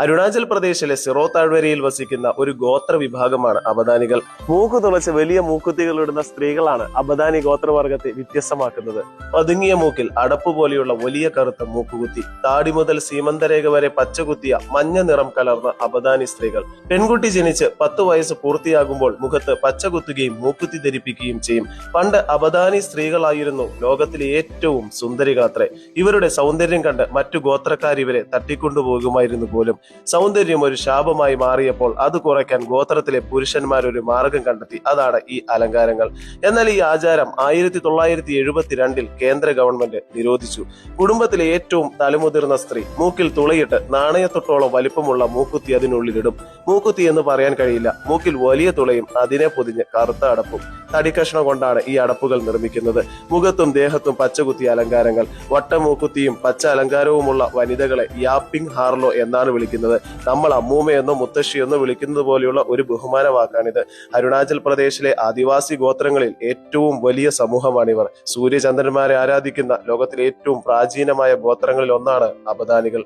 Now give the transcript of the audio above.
അരുണാചൽ പ്രദേശിലെ സിറോ താഴ്വരയിൽ വസിക്കുന്ന ഒരു ഗോത്ര വിഭാഗമാണ് അബദാനികൾ മൂക്ക് തുളച്ച് വലിയ മൂക്കുത്തികൾ ഇടുന്ന സ്ത്രീകളാണ് അബദാനി ഗോത്രവർഗത്തെ വ്യത്യസ്തമാക്കുന്നത്. പതുങ്ങിയ മൂക്കിൽ അടപ്പ് പോലെയുള്ള വലിയ കറുത്ത മൂക്കുകുത്തി താടി മുതൽ സീമന്തരേഖ വരെ പച്ചകുത്തിയ മഞ്ഞ നിറം കലർന്ന അബദാനി സ്ത്രീകൾ. പെൺകുട്ടി ജനിച്ച് പത്ത് വയസ്സ് പൂർത്തിയാകുമ്പോൾ മുഖത്ത് പച്ചകുത്തുകയും മൂക്കുത്തി ധരിപ്പിക്കുകയും ചെയ്യും. പണ്ട് അബദാനി സ്ത്രീകളായിരുന്നു ലോകത്തിലെ ഏറ്റവും സുന്ദരികാത്രേ ഇവരുടെ സൗന്ദര്യം കണ്ട് മറ്റു ഗോത്രക്കാർ ഇവരെ തട്ടിക്കൊണ്ടുപോകുമായിരുന്നു പോലും. സൗന്ദര്യം ഒരു ശാപമായി മാറിയപ്പോൾ അത് കുറയ്ക്കാൻ ഗോത്രത്തിലെ പുരുഷന്മാർ ഒരു മാർഗം കണ്ടെത്തി. അതാണ് ഈ അലങ്കാരങ്ങൾ. എന്നാൽ ഈ ആചാരം ആയിരത്തി തൊള്ളായിരത്തി എഴുപത്തിരണ്ടിൽ കേന്ദ്ര ഗവൺമെന്റ് നിരോധിച്ചു. കുടുംബത്തിലെ ഏറ്റവും തലമുതിർന്ന സ്ത്രീ മൂക്കിൽ തുളയിട്ട് നാണയത്തൊട്ടോളം വലിപ്പമുള്ള മൂക്കുത്തി അതിനുള്ളിലിടും. മൂക്കുത്തി എന്ന് പറയാൻ കഴിയില്ല. മൂക്കിൽ വലിയ തുളയും അതിനെ പൊതിഞ്ഞ് കറുത്ത അടപ്പും തടിക്കഷ്ണം കൊണ്ടാണ് ഈ അടപ്പുകൾ നിർമ്മിക്കുന്നത്. മുഖത്തും ദേഹത്തും പച്ചകുത്തി അലങ്കാരങ്ങൾ. വട്ടമൂക്കുത്തിയും പച്ച അലങ്കാരവുമുള്ള വനിതകളെ യാപ്പിംഗ് ഹാർലോ എന്നാണ് വിളിക്കുന്നത്. നമ്മൾ അമ്മൂമ്മയെന്നോ മുത്തശ്ശിയെന്നോ വിളിക്കുന്നത് പോലെയുള്ള ഒരു ബഹുമാന വാക്കാണിത് അരുണാചൽ പ്രദേശിലെ ആദിവാസി ഗോത്രങ്ങളിൽ ഏറ്റവും വലിയ സമൂഹമാണിവർ. സൂര്യചന്ദ്രന്മാരെ ആരാധിക്കുന്ന ലോകത്തിലെ ഏറ്റവും പ്രാചീനമായ ഗോത്രങ്ങളിൽ ഒന്നാണ് അബദാനികൾ